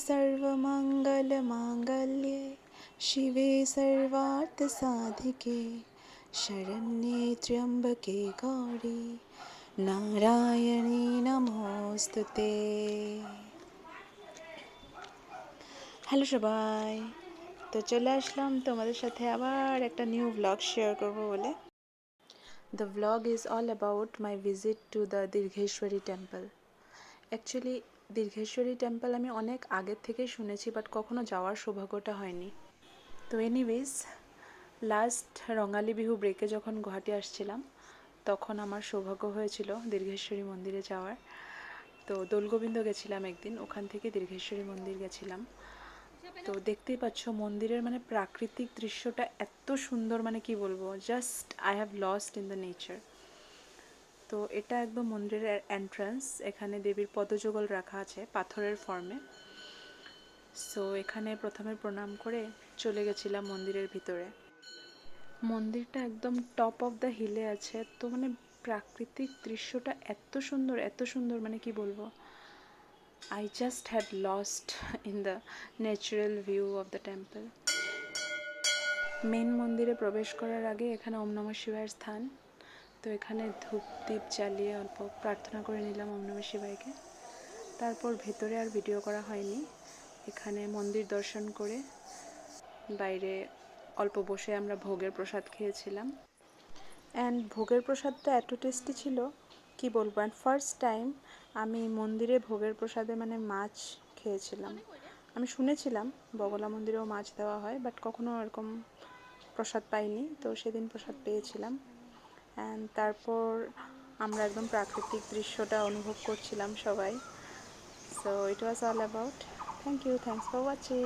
सर्वमङ्गलमाङ्गल्ये शिवे सर्वार्थसाधिके शरण्ये त्र्यम्बके गौरी নারায়ণী নমস্তুতে হ্যালো সবাই তো চলে আসলাম তোমাদের সাথে আবার একটা নিউ ব্লগ শেয়ার করব বলে the blog is all about my visit to the Dirgheshwari temple actually Dirgheshwari temple আমি অনেক আগের থেকেই শুনেছি বাট কখনো যাওয়ার সৌভাগ্যটা হয়নি। তো এনিওয়েজ লাস্ট রঙালী বিহু ব্রেকে যখন গুয়াহাটি আসছিলাম, তখন আমার সৌভাগ্য হয়েছিল দীর্ঘেশ্বরী মন্দিরে যাওয়ার। তো দোলগোবিন্দ গেছিলাম একদিন, ওখান থেকে দীর্ঘেশ্বরী মন্দির গেছিলাম। তো দেখতেই পাচ্ছ মন্দিরের মানে প্রাকৃতিক দৃশ্যটা এত সুন্দর মানে কি বলব just I have lost in the nature তো এটা একদম মন্দিরের এন্ট্রান্স এখানে দেবীর পদযুগল রাখা আছে পাথরের ফর্মে সো এখানে প্রথমে প্রণাম করে চলে গেছিলাম মন্দিরের ভিতরে। মন্দিরটা একদম টপ অফ দ্য হিলে আছে। তো মানে প্রাকৃতিক দৃশ্যটা এত সুন্দর এত সুন্দর মানে কি বলব? I just had lost in the natural view of the temple main মন্দিরে প্রবেশ করার আগে এখানে ওম নম শিবায়ের স্থান। তো এখানে ধূপ দ্বীপ জ্বালিয়ে অল্প প্রার্থনা করে নিলাম ওম নম শিবাইকে তারপর ভেতরে আর ভিডিও করা হয়নি। এখানে মন্দির দর্শন করে বাইরে অল্প বসে আমরা ভোগের প্রসাদ খেয়েছিলাম। অ্যান্ড ভোগের প্রসাদটা এত টেস্টি ছিল, কি বলব? অ্যান্ড ফার্স্ট টাইম আমি মন্দিরে ভোগের প্রসাদে মানে মাছ খেয়েছিলাম। আমি শুনেছিলাম বগলা মন্দিরেও মাছ দেওয়া হয় বাট কখনো এরকম প্রসাদ পাইনি, তো সেদিন প্রসাদ পেয়েছিলাম। তারপর আমরা একদম প্রাকৃতিক দৃশ্যটা অনুভব করছিলাম সবাই। So it was all about thank you thanks for watching